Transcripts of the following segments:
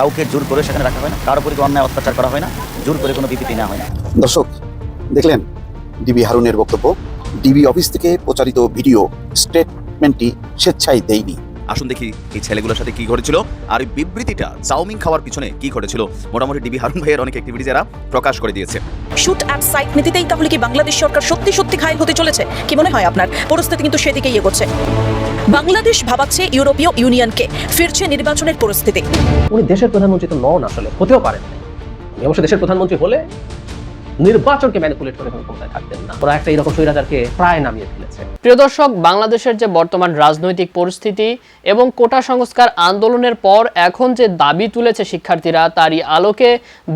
কাউকে জোর করে সেখানে রাখা হয় না কারোর উপরে অন্যায় অত্যাচার করা হয় না জোর করে কোনো বিবৃতি নেওয়া হয় না। দর্শক দেখলেন ডিবি হারুনের বক্তব্য। ডিবি অফিস থেকে প্রচারিত ভিডিও স্টেটমেন্টটি স্বেচ্ছায় দেয়নি। আসুন দেখি এই ছেলেগুলোর সাথে কি ঘটেছিল আর এই বিবৃতিটা চাউমিন খাওয়ার পিছনে কি ঘটেছিল। মোটামুটি ডিবি হারুন ভাইয়ের অনেক অ্যাক্টিভিটি যারা প্রকাশ করে দিয়েছে। শুট অ্যাট সাইট নীতিতেই তাহলে কি বাংলাদেশ সরকার সত্যি সত্যি ঘায়ল হতে চলেছে? কি মনে হয় আপনার? পরিস্থিতি কিন্তু সেদিকেই এগোচ্ছে। বাংলাদেশ ভাবাচ্ছে ইউরোপীয় ইউনিয়নকে ফিরছে নির্বাচনের পরিস্থিতি। উনি দেশের প্রধানমন্ত্রী তো নন আসলে হতেও পারেন উনি অবশ্য দেশের প্রধানমন্ত্রী হলে নির্বাচনকে ম্যানিপুলেট করে কোনো ক্ষমতায় থাকতেন না। ওরা একটা এরকম স্বৈরাচারকে প্রায় নামিয়ে ফেলেছে। প্রিয় দর্শক বাংলাদেশের যে বর্তমান রাজনৈতিক পরিস্থিতি এবং কোটা সংস্কার আন্দোলনের পর এখন যে দাবি তুলেছে শিক্ষার্থীরা তারই আলোকে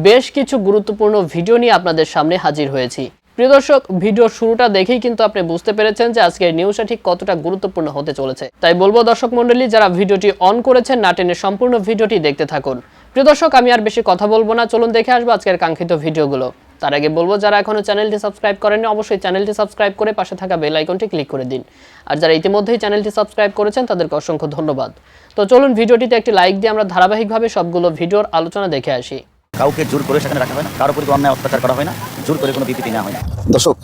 বেশ কিছু গুরুত্বপূর্ণ ভিডিও নিয়ে আপনাদের সামনে হাজির হয়েছি। প্রিয় দর্শক, ভিডিওর শুরুটা দেখেই কিন্তু আপনি বুঝতে পেরেছেন যে আজকের নিউজটা ঠিক কতটা গুরুত্বপূর্ণ হতে চলেছে। তাই বলব, দর্শক মন্ডলী যারা ভিডিওটি অন করেছেন, না টেনে সম্পূর্ণ ভিডিওটি দেখতে থাকুন। প্রিয় দর্শক, আমি আর বেশি কথা বলব না, চলুন দেখে আসব আজকের কাঙ্ক্ষিত ভিডিওগুলো। তার আগে বলব, যারা এখনও চ্যানেলটি সাবস্ক্রাইব করেননি, অবশ্যই চ্যানেলটি সাবস্ক্রাইব করে পাশে থাকা বেল আইকনটি ক্লিক করে দিন। আর যারা ইতিমধ্যেই চ্যানেলটি সাবস্ক্রাইব করেছেন, তাদেরকে অসংখ্য ধন্যবাদ। তো চলুন ভিডিওটিতে একটি লাইক দিয়ে আমরা ধারাবাহিকভাবে সবগুলো ভিডিওর আলোচনা দেখে আসি। কাউকে জোর করে সেখানে রাখা হয় না, কারোর উপরে অন্যায় অত্যাচার করা হয় না, জোর করে কোনো বিবৃতি নেওয়া হয় না। দর্শক,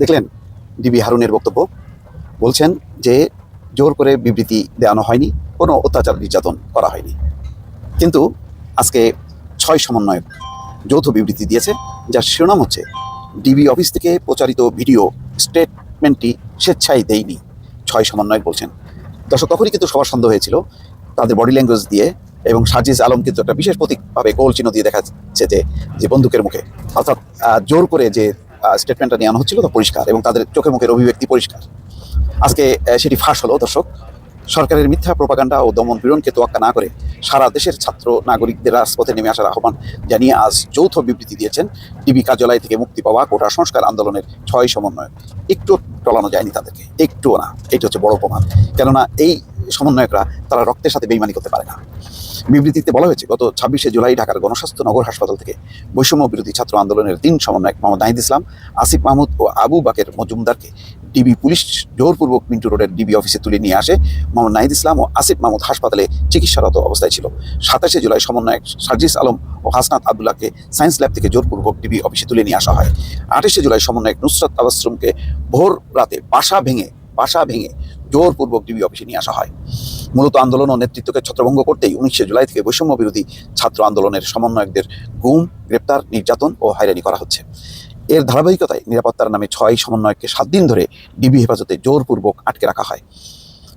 দেখলেন ডিবি হারুনের বক্তব্য। বলছেন যে জোর করে বিবৃতি দেওয়ানো হয়নি, কোনো অত্যাচার নির্যাতন করা হয়নি। কিন্তু আজকে ছয় সমন্বয়ক যৌথ বিবৃতি দিয়েছে, যার শিরোনাম হচ্ছে, ডিবি অফিস থেকে প্রচারিত ভিডিও স্টেটমেন্টটি স্বেচ্ছায় দেয়নি। ছয় সমন্বয়ক বলছেন। দর্শক, তখনই কিন্তু সবার সন্দেহ হয়েছিল, তাদের বডি ল্যাঙ্গুয়েজ দিয়ে এবং সাজিজ আলম কিন্তু একটা বিশেষ প্রতীকভাবে গোল চিহ্ন দিয়ে দেখা যাচ্ছে যে যে বন্দুকের মুখে। অর্থাৎ জোর করে যে স্টেটমেন্টটা আনা হচ্ছিল তা পরিষ্কার এবং তাদের চোখে মুখের অভিব্যক্তি পরিষ্কার। আজকে সেটি ফাঁস হলো, দর্শক। সরকারের মিথ্যা প্রপাগান্ডা ও দমন পীড়নকে তোয়াক্কা না করে সারা দেশের ছাত্র নাগরিকদের রাজপথে নেমে আসার আহ্বান জানিয়ে আজ যৌথ বিবৃতি দিয়েছেন ডিবি কার্যালয় থেকে মুক্তি পাওয়া কোটা সংস্কার আন্দোলনের ছয় সমন্বয় একটু টলানো যায়নি তাদেরকে, একটুও না। এটি হচ্ছে বড় প্রমাণ। কেননা এই সমন্বয়করা তারা রক্তের সাথে বেইমানি করতে পারে না। বিবৃতিতে বলা হয়েছে, গত ছাব্বিশে জুলাই ঢাকার গণস্বাস্থ্য নগর হাসপাতাল থেকে বৈষম্য বিরোধী ছাত্র আন্দোলনের তিন সমন্বয়ক মোহাম্মদ নাহিদ ইসলাম, আসিফ মাহমুদ ও আবু বাকের মজুমদারকে ডিবি পুলিশ জোরপূর্বক মিন্টু রোডের ডিবি অফিসে তুলে নিয়ে আসে। মোহাম্মদ নাহিদ ইসলাম ও আসিফ মাহমুদ হাসপাতালে চিকিৎসারত অবস্থায় ছিল। সাতাশে জুলাই সমন্বয়ক সার্জিস আলম ও হাসনাত আবদুল্লাহকে সায়েন্স ল্যাব থেকে জোরপূর্বক ডিবি অফিসে তুলে নিয়ে আসা হয়। আঠাশে জুলাই সমন্বয়ক নুসরাত আবাসরুমকে ভোর রাতে বাসা ভেঙে বাসা ভেঙে জোরপূর্বক ডিবি অফিসে নিয়ে আসা হয়। মূলত আন্দোলন ও নেতৃত্বকে ছত্রভঙ্গ করতেই উনিশে জুলাই থেকে বৈষম্য বিরোধী ছাত্র আন্দোলনের সমন্বয়কদের গুম, গ্রেপ্তার, নির্যাতন ও হয়রানি করা হচ্ছে। এর ধারাবাহিকতায় নিরাপত্তার নামে ছয় সমন্বয়ককে সাত দিন ধরে ডিবি হেফাজতে জোরপূর্বক আটকে রাখা হয়।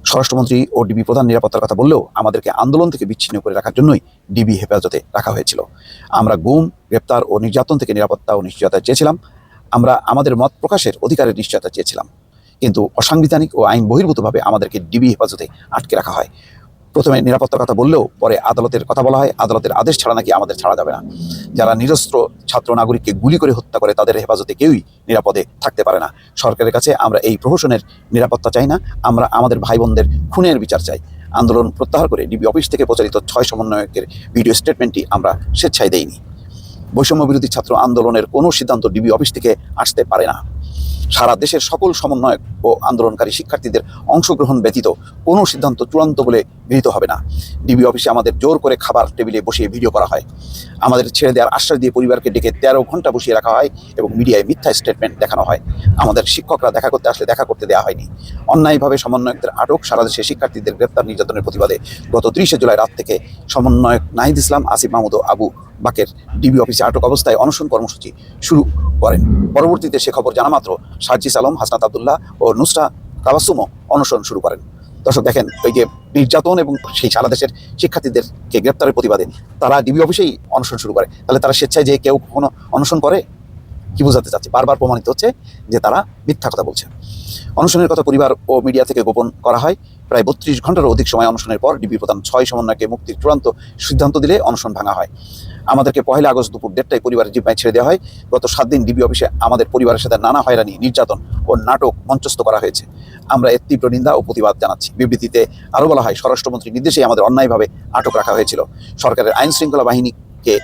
স্বরাষ্ট্রমন্ত্রী ও ডিবি প্রধান নিরাপত্তার কথা বললেও আমাদেরকে আন্দোলন থেকে বিচ্ছিন্ন করে রাখার জন্যই ডিবি হেফাজতে রাখা হয়েছিল। আমরা গুম, গ্রেপ্তার ও নির্যাতন থেকে নিরাপত্তা ও নিশ্চয়তা চেয়েছিলাম। আমরা আমাদের মত প্রকাশের অধিকারের নিশ্চয়তা চেয়েছিলাম। কিন্তু অসাংবিধানিক ও আইন বহির্ভূতভাবে আমাদেরকে ডিবি হেফাজতে আটকে রাখা হয়। প্রথমে নিরাপত্তার কথা বললেও পরে আদালতের কথা বলা হয়, আদালতের আদেশ ছাড়া নাকি আমাদের ছাড়া যাবে না। যারা নিরস্ত্র ছাত্র নাগরিককে গুলি করে হত্যা করে তাদের হেফাজতে কেউই নিরাপদে থাকতে পারে না। সরকারের কাছে আমরা এই প্রহসনের নিরাপত্তা চাই না, আমরা আমাদের ভাই বোনদের খুনের বিচার চাই। আন্দোলন প্রত্যাহার করে ডিবি অফিস থেকে প্রচারিত ছয় সমন্বয়কের ভিডিও স্টেটমেন্টটি আমরা স্বেচ্ছায় দেইনি। বৈষম্য বিরোধী ছাত্র আন্দোলনের কোনো সিদ্ধান্ত ডিবি অফিস থেকে আসতে পারে না। সারা দেশের সকল সমন্বয়ক ও আন্দোলনকারী শিক্ষার্থীদের অংশগ্রহণ ব্যতীত কোনো সিদ্ধান্ত চূড়ান্ত বলে গৃহীত হবে না। ডিবি অফিসে আমাদের জোর করে খাবার টেবিলে বসিয়ে ভিডিও করা হয়। আমাদের ছেড়ে দেওয়ার আশ্বাস দিয়ে পরিবারকে ডেকে তেরো ঘণ্টা বসিয়ে রাখা হয় এবং মিডিয়ায় মিথ্যা স্টেটমেন্ট দেখানো হয়। আমাদের শিক্ষকরা দেখা করতে আসলে দেখা করতে দেওয়া হয়নি। অন্যায়ভাবে সমন্বয়কদের আটক সারা দেশে শিক্ষার্থীদের গ্রেপ্তার নির্যাতনের প্রতিবাদে গত ত্রিশে জুলাই রাত থেকে সমন্বয়ক নাহিদ ইসলাম, আসিফ মাহমুদ আবু বাকের ডিবি অফিসে আটক অবস্থায় অনশন কর্মসূচি শুরু করেন। পরবর্তীতে সে খবর জানা মাত্র সার্জিস আলম, হাসনাত আবদুল্লাহ ও নুসরা তাবাসুমও অনশন শুরু করেন। দর্শক দেখেন, ওই যে নির্যাতন এবং সেই সারা দেশের শিক্ষার্থীদেরকে গ্রেপ্তারের প্রতিবাদে তারা ডিবি অফিসেই অনশন শুরু করে। তাহলে তারা স্বেচ্ছায় যে কেউ কখনো অনশন করে? কি বোঝাতে চাচ্ছে? বারবার প্রমাণিত হচ্ছে যে তারা মিথ্যা কথা বলছে। অনশনের কথা পরিবার ও মিডিয়া থেকে গোপন করা হয়। প্রায় বত্রিশ ঘন্টারও অধিক সময় অনশনের পর ডিবি প্রধান ছয় সমন্বয়কে মুক্তির চূড়ান্ত সিদ্ধান্ত দিলে অনশন ভাঙা হয়। আমাদেরকে পহেলা আগস্ট দুপুর দেড়টায় পরিবারের জিম্মায় ছেড়ে দেওয়া হয়। গত সাত দিন ডিবি অফিসে আমাদের পরিবারের সাথে নানা হয়রানি, নির্যাতন ও নাটক মঞ্চস্থ করা হয়েছে। আমরা এর তীব্র নিন্দা ও প্রতিবাদ জানাচ্ছি। বিবৃতিতে আরও বলা হয়, স্বরাষ্ট্রমন্ত্রীর নির্দেশে আমাদের অন্যায়ভাবে আটক রাখা হয়েছিল। সরকারের আইন শৃঙ্খলা বাহিনীকে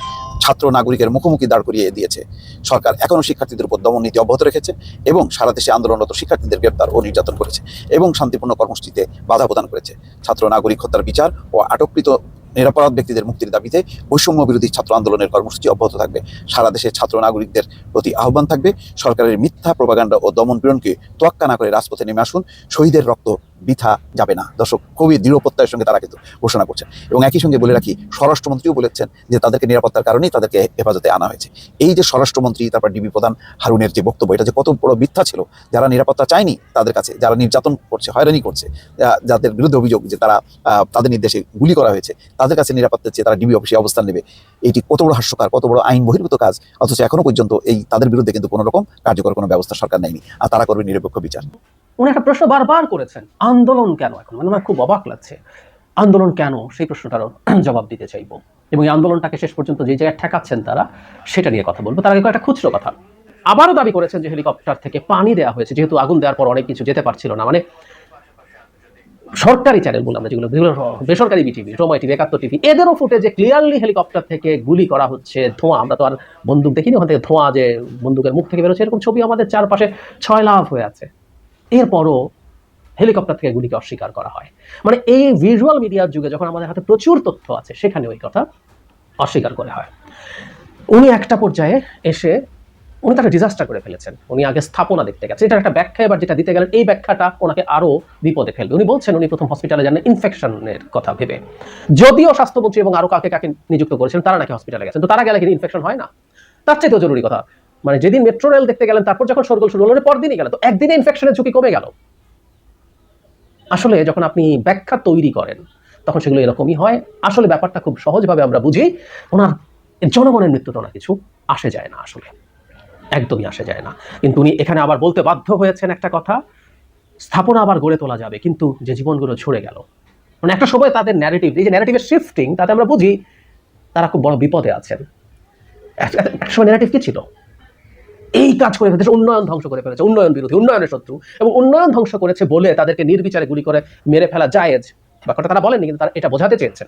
ছাত্র নাগরিকের মুখোমুখি দাঁড় করিয়ে দিয়েছে। সরকার এখনও শিক্ষার্থীদের উপর দমন নীতি অব্যাহত রেখেছে এবং সারা দেশে আন্দোলনরত শিক্ষার্থীদের গ্রেপ্তার ও নির্যাতন করেছে এবং শান্তিপূর্ণ কর্মসূচিতে বাধা প্রদান করেছে। ছাত্র নাগরিক হত্যার বিচার ও আটককৃত নিরাপরাধ ব্যক্তিদের মুক্তির দাবিতে বৈষম্য বিরোধী ছাত্র আন্দোলনের কর্মসূচি অব্যাহত থাকবে। সারা দেশে ছাত্র নাগরিকদের প্রতি আহ্বান থাকবে। সরকারের মিথ্যা প্রপাগান্ডা ও দমন পীড়নকে তোয়াক্কা না করে রাজপথে নেমে আসুন। শহীদের রক্ত বৃথা যাবে না। দর্শক, খুবই দৃঢ় প্রত্যয়ের সঙ্গে তারা কিন্তু ঘোষণা করছেন এবং একই সঙ্গে বলে রাখি, স্বরাষ্ট্রমন্ত্রীও বলেছেন যে তাদেরকে নিরাপত্তার কারণেই তাদেরকে হেফাজতে আনা হয়েছে। এই যে স্বরাষ্ট্রমন্ত্রী, তারপর ডিবি প্রধান হারুনের যে বক্তব্য, এটা যে কত বড় মিথ্যা ছিল, যারা নিরাপত্তা চায়নি তাদের কাছে, যারা নির্যাতন করছে, হয়রানি করছে যাদের বিরুদ্ধে অভিযোগ যে তারা তাদের নির্দেশে গুলি করা হয়েছে তাদের কাছে নিরাপত্তা চেয়ে তারা ডিবি অফিসে অবস্থান নেবে। এটি কত বড় হাস্যকর, কত বড় আইন বহির্ভূত কাজ, অথচ এখনও পর্যন্ত এই তাদের বিরুদ্ধে কিন্তু কোনো রকম কার্যকর কোনো ব্যবস্থা সরকার নেয়নি। আর তারা করবে নিরপেক্ষ বিচার। উনি একটা প্রশ্ন বারবার করেছেন, আন্দোলন কেন এখন? মানে আমার খুব অবাক লাগছে, আন্দোলন কেন সেই প্রশ্নটারও জবাব দিতে চাইব? এবং এই আন্দোলনটাকে শেষ পর্যন্ত যে জায়গায় ঠেকাচ্ছেন তারা, সেটা নিয়ে কথা বলব। তার আগে একটা খুচরো কথা। আবারও দাবি করেছেন যে হেলিকপ্টার থেকে পানি দেওয়া হয়েছে, যেহেতু আগুন দেওয়ার পর অনেক কিছু যেতে পারছিল না। মানে সরকারি চ্যানেলগুলো আমরা যেগুলো যেগুলো বেসরকারি বিটিভি সময় টিভি একাত্তর টিভি এদেরও ফুটেজে ক্লিয়ারলি হেলিকপ্টার থেকে গুলি করা হচ্ছে ধোঁয়া। আমরা তো আর বন্দুক দেখিনি ওখান থেকে ধোঁয়া যে বন্দুকের মুখ থেকে বেরোচ্ছে এরকম ছবি আমাদের চারপাশে ছয় লাভ হয়ে আছে। এরপরও হেলিকপ্টার থেকে গুলিকে অস্বীকার করা হয়। মানে এই ভিজুয়াল মিডিয়ার যুগে যখন আমাদের হাতে প্রচুর তথ্য আছে সেখানে ওই কথা অস্বীকার করে হয়। উনি একটা পর্যায়ে এসে উনি তার ডিজাস্টার করে ফেলেছেন। উনি আগে স্থাপনা দেখতে গেছেন। এটার একটা ব্যাখ্যা এবার যেটা দিতে গেলেন, এই ব্যাখ্যাটা ওনাকে আরও বিপদে ফেলবে। উনি বলছেন, উনি প্রথম হসপিটালে যান ইনফেকশনের কথা ভেবে। যদিও স্বাস্থ্যমন্ত্রী এবং আরও কাকে কাকে নিযুক্ত করেছেন, তারা নাকি হসপিটালে গেছেন। তো তারা গেলে কিন্তু ইনফেকশন হয় না? তার চাইতেও জরুরি কথা। মানে যেদিন মেট্রো রেল দেখতে গেলেন, তারপর যখন সরগোল শুরু হলো পরদিনই গেল তো একদিনে ইনফেকশনের ঝুঁকি কমে গেল। আসলে যখন আপনি ব্যাখ্যা তৈরি করেন, তখন সেগুলো এরকমই হয়। আসলে ব্যাপারটা খুব সহজভাবে আমরা বুঝি, ওনার জনগণের মৃত্যুটা ওনার কিছু আসে যায় না আসলে। একদমই আসে যায় না। কিন্তু উনি এখানে আবার বলতে বাধ্য হয়েছেন একটা কথা, স্থাপনা আবার গড়ে তোলা যাবে, কিন্তু যে জীবনগুলো ঝরে গেল। মানে একটা সময় তাদের ন্যারেটিভ এই যে ন্যারেটিভের শিফটিং তাতে আমরা বুঝি তারা খুব বড় বিপদে আছেন। এক- এক- এক সময় ন্যারেটিভ কি ছিল? এই কাজ করে ফেলেছে, উন্নয়ন ধ্বংস করে ফেলেছে, উন্নয়ন বিরোধী, উন্নয়নের শত্রু, এবং উন্নয়ন ধ্বংস করেছে বলে তাদেরকে নির্বিচারে গুলি করে মেরে ফেলা জায়েজ। ব্যাপারটা তারা বলেননি, কিন্তু তারা এটা বোঝাতে চেয়েছেন।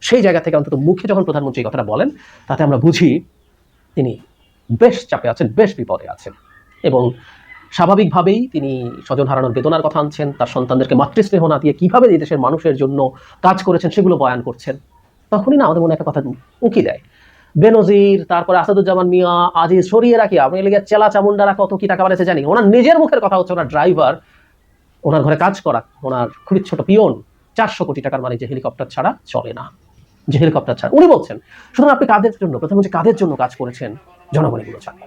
সেই জায়গা থেকে অন্তত মুখে যখন প্রধানমন্ত্রী এই কথাটা বলেন, তাতে আমরা বুঝি তিনি বেশ চাপে আছেন, বেশ বিপদে আছেন। এবং স্বাভাবিকভাবেই তিনি স্বজন হারানোর বেদনার কথা আনছেন, তার সন্তানদেরকে মাতৃস্নেহ না দিয়ে কীভাবে এই দেশের মানুষের জন্য কাজ করেছেন সেগুলো বয়ান করছেন, তখনই না আমাদের মনে একটা কথা উঁকি দেয়। বেনজির, তারপরে আসাদুজ্জামান মিয়া, আজিজ সরিয়ে রাখি আপনি লেগে চেলা চামুন্ডারা কত কি টাকা বাড়াইছে জানি ওনার নিজের মুখের কথা হচ্ছে ওনার ড্রাইভার, ওনার ঘরে কাজ করা, ওনার খুবই ছোট পিয়ন, চারশো কোটি টাকার মানে যে হেলিকপ্টার ছাড়া চলে না। যে হেলিকপ্টার ছাড়া। উনি বলছেন, সুতরাং আপনি কাদের জন্য প্রধানমন্ত্রী কাদের জন্য কাজ করেছেন জনগণ এগুলো জানে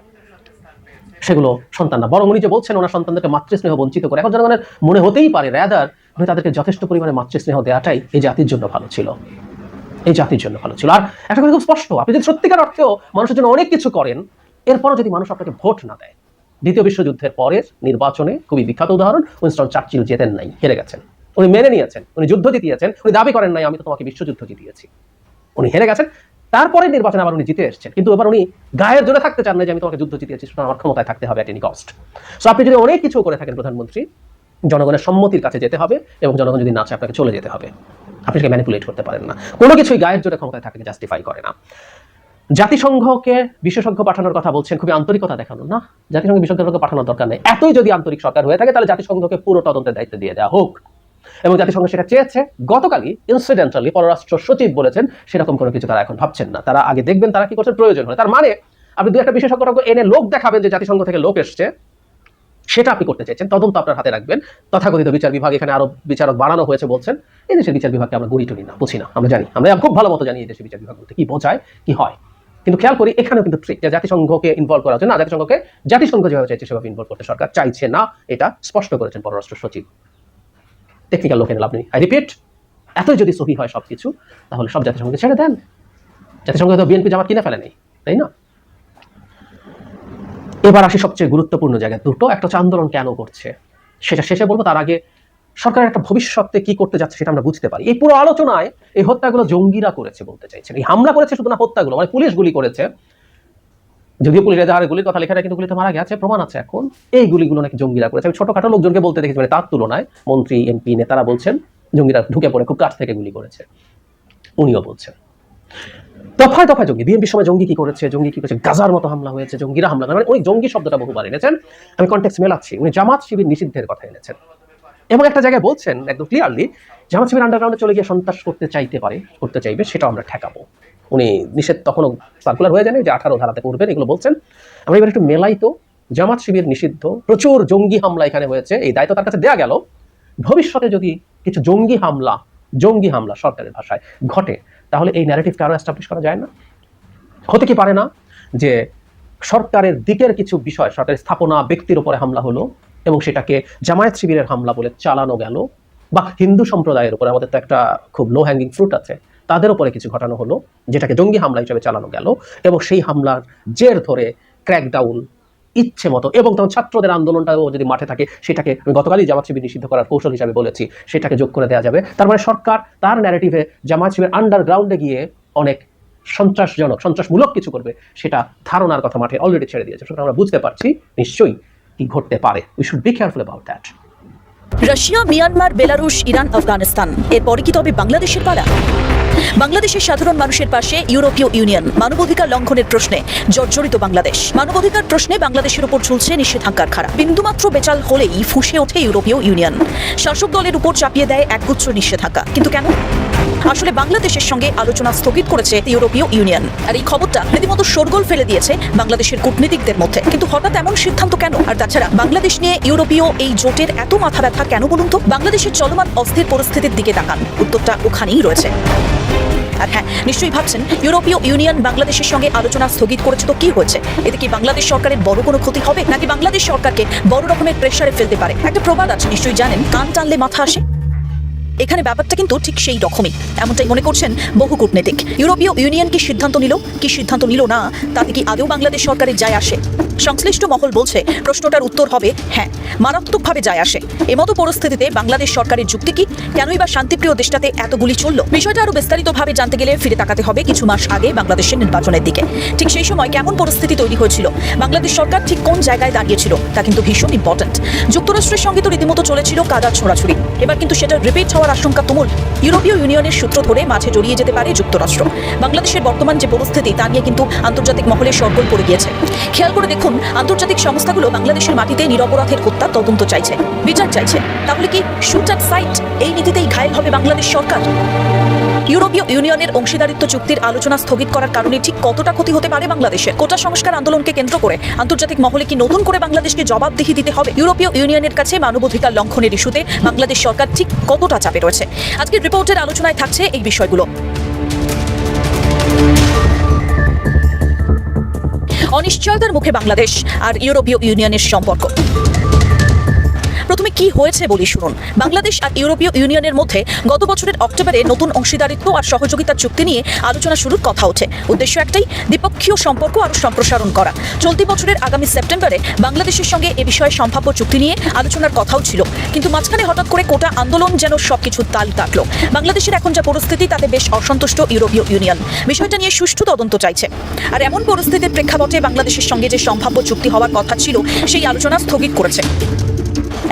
সেগুলো সন্তানরা। বরং উনি যে বলছেন, ওনার সন্তানদেরকে মাতৃস্নেহ বঞ্চিত করে। এখন জনগণের মনে হতেই পারে র্যাদার উনি তাদেরকে যথেষ্ট পরিমাণে মাতৃস্নেহ দেওয়াটাই এই জাতির জন্য ভালো ছিল। এই জাতির জন্য ভালো ছিল। আর একটা কথা খুব স্পষ্ট, আপনি যদি সত্যিকার অর্থেও মানুষের জন্য অনেক কিছু করেন, এরপরও যদি মানুষ আপনাকে ভোট না দেয়, দ্বিতীয় বিশ্বযুদ্ধের পরের নির্বাচনে খুবই বিখ্যাত উদাহরণ উইনস্টন চার্চিল জেতেন নাই, হেরে গেছেন। উনি মেনে নিয়েছেন, উনি যুদ্ধ জিতিয়েছেন, উনি দাবি করেন নাই, আমি তো তোমাকে বিশ্বযুদ্ধ জিতিয়েছি। উনি হেরে গেছেন। তারপরে নির্বাচনে আবার উনি জিতে এসেছেন। কিন্তু এবার উনি গায়ের জোরে থাকতে চান না যে আমি তোমাকে যুদ্ধ জিতিয়েছি, সুতরাং আমার ক্ষমতায় থাকতে হবে অ্যাট এনি কস্ট সো আপনি যদি অনেক কিছু করে থাকেন প্রধানমন্ত্রী, জনগণের সম্মতির কাছে যেতে হবে এবং জনগণ যদি না চায়, আপনাকে চলে যেতে হবে। আপনি সেটাকে ম্যানিপুলেট করতে পারেন না। কোনো কিছুই গায়ের জোরে ক্ষমতায় থাকাকে জাস্টিফাই করে না। জাতিসংঘকে বিশেষজ্ঞ পাঠানোর কথা বলছেন, খুবই আন্তরিকতা দেখানো, না? জাতিসংঘ বিশেষজ্ঞকে পাঠানোর দরকার নেই। এতই যদি আন্তরিক সরকার হয়ে থাকে, তাহলে জাতিসংঘকে পুরো তদন্তের দায়িত্ব দিয়ে দেওয়া হোক। এবং জাতিসংঘ সেটা চেয়েছে গতকালই ইনসিডেন্টালি পররাষ্ট্র সচিব বলেছেন সেরকম কোনো কিছু তারা এখন ভাবছেন না। তারা আগে দেখবেন তারা কি করছেন প্রয়োজন হলে। তার মানে আপনি দু একটা বিশেষজ্ঞ এনে লোক দেখাবেন যে জাতিসংঘ থেকে লোক এসছে সেটা আপনি করতে চাইছেন তদন্ত আপনার হাতে রাখবেন। তথাকথিত বিচার বিভাগ এখানে আরও বিচারক বাড়ানো হয়েছে বলছেন। এই দেশের বিচার বিভাগকে আমরা গুড়ি টুনি না বুঝি না আমরা জানি। আমরা খুব ভালো মতো জানি এই দেশের বিচার বিভাগ বলতে কি বোঝায় কি হয়। কিন্তু খেয়াল করি এখানেও কিন্তু trick, যে জাতিসংঘকে ইনভলভ করা হচ্ছে। না জাতিসংঘকে জাতিসংঘ যেভাবে চাইছে সেভাবে ইনভলভ করতে সরকার চাইছে না এটা স্পষ্ট করেছেন পররাষ্ট্র সচিব। টেকনিক্যাল লোকের লাভ নেই। আই রিপিট এতই যদি সহি হয় সবকিছু, তাহলে সব জাতিসংঘকে ছেড়ে দেন। জাতিসংঘ তো বিএনপি জামাত কিনে ফেলে নেই তাই না? এবার আসি সবচেয়ে গুরুত্বপূর্ণ জায়গায়। দুটো, একটা হচ্ছে আন্দোলন কেন করছে? সেটা শেষে বলব, তার আগে সরকারের একটা ভবিষ্যতে কি করতে যাচ্ছে সেটা আমরা বুঝতে পারি। এই পুরো আলোচনায় এই হত্যাগুলো জঙ্গিরা করেছে বলতে চাইছেন। এই হামলা করেছে শুধু না, হত্যাগুলো মানে পুলিশ গুলি করেছে। যদিও পুলিশ এজাহারে গুলির কথা লেখা কিন্তু গুলিতে মারা গেছে, প্রমাণ আছে এখন। এই গুলিগুলো নাকি জঙ্গিরা করেছে। আমি ছোটখাটো লোকজনকে বলতে দেখেছি মানে তার তুলনায় মন্ত্রী, এমপি, নেতারা বলছেন, জঙ্গিরা ঢুকে পড়ে, খুব কাছ থেকে গুলি করেছে। উনিও বলছেন। দফায় দফায় জঙ্গি, বিএনপির সময় জঙ্গি কি করেছে, জঙ্গি কি করেছে? গাজার মতো হামলা হয়েছে, জঙ্গিরা হামলা মানে উনি জঙ্গি শব্দটা বহুবার এনেছেন। আমি কন্টেক্স মেলাচ্ছি, উনি জামাত শিবির নিষিদ্ধের কথা এনেছেন। এবং একটা জায়গায় বলছেন, একদম ক্লিয়ারলি জামাত শিবির আন্ডারগ্রাউন্ডে চলে গিয়ে সন্ত্রাস করতে চাইতে পারে, করতে চাইবে, সেটাও আমরা ঠেকাবো। উনি নিষেধ তখনও সার্কুলার হয়ে যায়নি যে আঠারো ধারাতে করবেন, এগুলো বলছেন। আমরা এবার একটু মেলাই তো জামাত শিবির নিষিদ্ধ, প্রচুর জঙ্গি হামলা এখানে হয়েছে, এই দায়িত্ব তার কাছে দেয়া গেল। ভবিষ্যতে যদি কিছু জঙ্গি হামলা জঙ্গি হামলা সরকারের ভাষায় ঘটে, তাহলে এই ন্যারেটিভকে আরও এস্টাবলিশ করা যায় না? হতে কি পারে না যে সরকারের দিকের কিছু বিষয়, সরকারের স্থাপনা, ব্যক্তির উপরে হামলা হলো এবং সেটাকে জামায়াত শিবিরের হামলা বলে চালানো গেল? বা হিন্দু সম্প্রদায়ের উপরে আমাদের তো একটা খুব লো হ্যাঙ্গিং ফ্রুট আছে। তাদের উপরে কিছু ঘটানো হলো, যেটাকে জঙ্গি হামলা হিসেবে চালানো গেল এবং সেই হামলার জের ধরে ক্র্যাকডাউন ইচ্ছে মতো এবং তখন ছাত্রদের আন্দোলনটাও যদি মাঠে থাকে, সেটাকে আমি গতকালই জামাত শিবির নিষিদ্ধ করার কৌশল হিসাবে বলেছি, সেটাকে যোগ করে দেওয়া যাবে। তার মানে সরকার তার ন্যারেটিভে জামাত শিবির আন্ডারগ্রাউন্ডে গিয়ে অনেক সন্ত্রাসজনক, সন্ত্রাসমূলক কিছু করবে, সেটা ধারণার কথা মাঠে অলরেডি ছেড়ে দিয়েছে। সুতরাং আমরা বুঝতে পারছি নিশ্চয়ই কি ঘটতে পারে। We should be careful about that Russia, Myanmar, Belarus, Iran, Afghanistan, এরপরে কি তবে বাংলাদেশের পালা? বাংলাদেশের সাধারণ মানুষের পাশে ইউরোপীয় ইউনিয়ন, মানবাধিকার লঙ্ঘনের প্রশ্নে জর্জরিত বাংলাদেশ। মানবাধিকার প্রশ্নে বাংলাদেশের উপর ঝুলছে নিষেধাজ্ঞার খাড়া। বিন্দুমাত্র বেচাল হলেই ফুসে ওঠে ইউরোপীয় ইউনিয়ন। শাসক দলের উপর চাপিয়ে দেয় একগুচ্ছ নিষেধাজ্ঞা। কিন্তু কেন? আসলে বাংলাদেশের সঙ্গে আলোচনা স্থগিত করেছে ইউরোপীয় ইউনিয়ন। আর এই খবরটা রীতিমতো শোরগোল ফেলে দিয়েছে বাংলাদেশের কূটনীতিকদের মধ্যে। কিন্তু হঠাৎ এমন সিদ্ধান্ত কেন? আর তাছাড়া বাংলাদেশ নিয়ে ইউরোপীয় এই জোটের এত মাথা ব্যথা কেন বলুন তো? বাংলাদেশের চলমান অস্থির পরিস্থিতির দিকে তাকান। উত্তরটা ওখানেই রয়েছে। আর হ্যাঁ নিশ্চয়ই ভাবছেন ইউরোপীয় ইউনিয়ন বাংলাদেশের সঙ্গে আলোচনা স্থগিত করেছে তো কি হয়েছে? এতে কি বাংলাদেশ সরকারের বড় কোনো ক্ষতি হবে? নাকি বাংলাদেশ সরকারকে বড় রকমের প্রেশারে ফেলতে পারে? একটা প্রবাদ আছে, নিশ্চয়ই জানেন, কান টানলে মাথা আসে। এখানে ব্যাপারটা কিন্তু ঠিক সেই রকমই। এমনটাই মনে করছেন বহু কূটনীতিক। ইউরোপীয় ইউনিয়ন কি সিদ্ধান্ত নিল? কি সিদ্ধান্ত নিল না? তাতে কি আদৌ বাংলাদেশ সরকারের যায় আসে? সংশ্লিষ্ট মহল বলছে, প্রশ্নটার উত্তর হবে হ্যাঁ মারাত্মকভাবে যায় আসে। এমতো পরিস্থিতিতে বাংলাদেশ সরকারের যুক্তি কি? কেনই বা শান্তিপ্রিয় দেশটাতে এতগুলি চলল? বিষয়টা আরও বিস্তারিতভাবে জানতে গেলে ফিরে তাকাতে হবে কিছু মাস আগে বাংলাদেশের নির্বাচনের দিকে। ঠিক সেই সময় কেমন পরিস্থিতি তৈরি হয়েছিল? বাংলাদেশ সরকার ঠিক কোন জায়গায় দাঁড়িয়েছিল? তা কিন্তু ভীষণ ইম্পর্ট্যান্ট যুক্তরাষ্ট্রের সঙ্গে তো রীতিমতো চলেছিল কাদা ছোড়াছুড়ি। এবার কিন্তু সেটা রিপিট হওয়ার আশঙ্কা তুমুল। ইউরোপীয় ইউনিয়নের সূত্র ধরে মাঝে জড়িয়ে যেতে পারে যুক্তরাষ্ট্র। বাংলাদেশের বর্তমান যে পরিস্থিতি, তা নিয়ে কিন্তু আন্তর্জাতিক মহলে সরগোল পড়ে গিয়েছে। খেয়াল করে দেখুন আন্তর্জাতিক সংস্থাগুলো বাংলাদেশের মাটিতে নিরপরাধের হত্যা তদন্ত চাইছে। বিচার চাইছে। তাহলে কি শুট অ্যাট সাইট এই নীতিতেই ঘায়েল হবে বাংলাদেশ সরকার? ইউরোপীয় ইউনিয়নের অংশীদারিত্ব চুক্তির আলোচনা স্থগিত করার কারণে ঠিক কতটা ক্ষতি হতে পারে বাংলাদেশের? কোটা সংস্কার আন্দোলনকে কেন্দ্র করে আন্তর্জাতিক মহলে কি নতুন করে বাংলাদেশকে জবাবদিহি দিতে হবে? ইউরোপীয় ইউনিয়নের কাছে মানবাধিকার লঙ্ঘনের ইস্যুতে বাংলাদেশ সরকার ঠিক কতটা চাপে রয়েছে? আজকের রিপোর্টের আলোচনায় থাকছে এই বিষয়গুলো। অনিশ্চয়তার মুখে বাংলাদেশ আর ইউরোপীয় ইউনিয়নের সম্পর্ক। কি হয়েছে বলি শুনুন। বাংলাদেশ আর ইউরোপীয় ইউনিয়নের মধ্যে গত বছরের অক্টোবরে নতুন অংশীদারিত্ব আর সহযোগিতার চুক্তি নিয়ে আলোচনা শুরুর কথা ওঠে। উদ্দেশ্য একটাই, দ্বিপক্ষীয় সম্পর্ক আরও সম্প্রসারণ করা। চলতি বছরের আগামী সেপ্টেম্বরে বাংলাদেশের সঙ্গে এ বিষয়ে সম্ভাব্য চুক্তি নিয়ে আলোচনার কথাও ছিল। কিন্তু মাঝখানে হঠাৎ করে কোটা আন্দোলন যেন সবকিছু তাল কাটল। বাংলাদেশের এখন যা পরিস্থিতি, তাতে বেশ অসন্তুষ্ট ইউরোপীয় ইউনিয়ন। বিষয়টা নিয়ে সুষ্ঠু তদন্ত চাইছে। আর এমন পরিস্থিতির প্রেক্ষাপটে বাংলাদেশের সঙ্গে যে সম্ভাব্য চুক্তি হওয়ার কথা ছিল, সেই আলোচনা স্থগিত করেছে।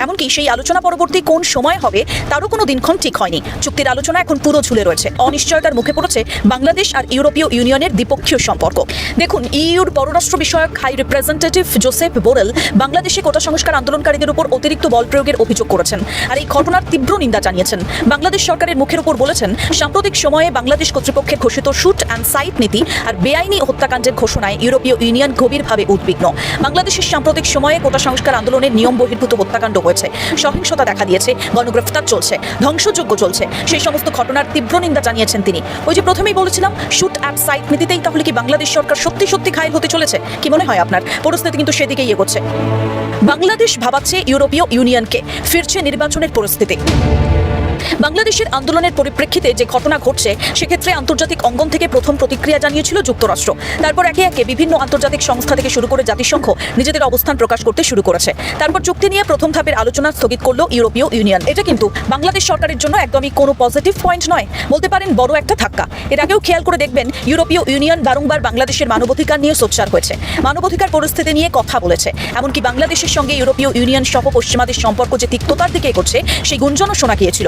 এমনকি সেই আলোচনা পরবর্তী কোন সময় হবে, তারও কোনো দিনক্ষণ ঠিক হয়নি। চুক্তির আলোচনা এখন পুরো ঝুলে রয়েছে। অনিশ্চয়তার মুখে পড়েছে বাংলাদেশ আর ইউরোপীয় ইউনিয়নের দ্বিপক্ষীয় সম্পর্ক। দেখুন ইউর পররাষ্ট্র বিষয়ক হাই রিপ্রেজেন্টেটিভ জোসেফ বোরেল বাংলাদেশে কোটা সংস্কার আন্দোলনকারীদের উপর অতিরিক্ত বল প্রয়োগের অভিযোগ করেছেন আর এই ঘটনার তীব্র নিন্দা জানিয়েছেন। বাংলাদেশ সরকারের মুখের উপর বলেছেন, সাম্প্রতিক সময়ে বাংলাদেশ কর্তৃপক্ষের ঘোষিত শুট অ্যান্ড সাইট নীতি আর বেআইনি হত্যাকাণ্ডের ঘোষণায় ইউরোপীয় ইউনিয়ন গভীরভাবে উদ্বিগ্ন। বাংলাদেশের সাম্প্রতিক সময়ে কোটা সংস্কার আন্দোলনের নিয়ম বহির্ভূত হত্যাকাণ্ড হয়েছে। সহিংসতা দেখা দিয়েছে, গণগ্রেফতার চলছে, ধ্বংসযজ্ঞ চলছে। সেই সমস্ত ঘটনার তীব্র নিন্দা জানিয়েছেন তিনি। ওই যে প্রথমেই বলেছিলাম শুট অ্যাট সাইট নীতিতেই তাহলে কি বাংলাদেশ সরকার সত্যি সত্যি ঘায়ল হতে চলেছে? কি মনে হয় আপনার? পরিস্থিতি কিন্তু সেদিকেই এগোচ্ছে। বাংলাদেশ ভাবাচ্ছে ইউরোপীয় ইউনিয়নকে, ফিরছে নির্বাচনের পরিস্থিতি। বাংলাদেশের আন্দোলনের পরিপ্রেক্ষিতে যে ঘটনা ঘটছে, সেক্ষেত্রে আন্তর্জাতিক অঙ্গন থেকে প্রথম প্রতিক্রিয়া জানিয়েছিল যুক্তরাষ্ট্র। তারপর একে একে বিভিন্ন আন্তর্জাতিক সংস্থা থেকে শুরু করে জাতিসংঘ নিজেদের অবস্থান প্রকাশ করতে শুরু করেছে। তারপর চুক্তি নিয়ে প্রথম ধাপের আলোচনা স্থগিত করল ইউরোপীয় ইউনিয়ন। এটা কিন্তু বাংলাদেশ সরকারের জন্য একদমই কোনো পজিটিভ পয়েন্ট নয়। বলতে পারেন বড় একটা ধাক্কা। এর আগেও খেয়াল করে দেখবেন, ইউরোপীয় ইউনিয়ন বারংবার বাংলাদেশের মানবাধিকার নিয়ে সোচ্চার হয়েছে। মানবাধিকার পরিস্থিতি নিয়ে কথা বলেছে। এমনকি বাংলাদেশের সঙ্গে ইউরোপীয় ইউনিয়ন সহ পশ্চিমাদের সম্পর্ক যে তিক্ততার দিকে এগোচ্ছে, সেই গুঞ্জনও শোনা গিয়েছিল।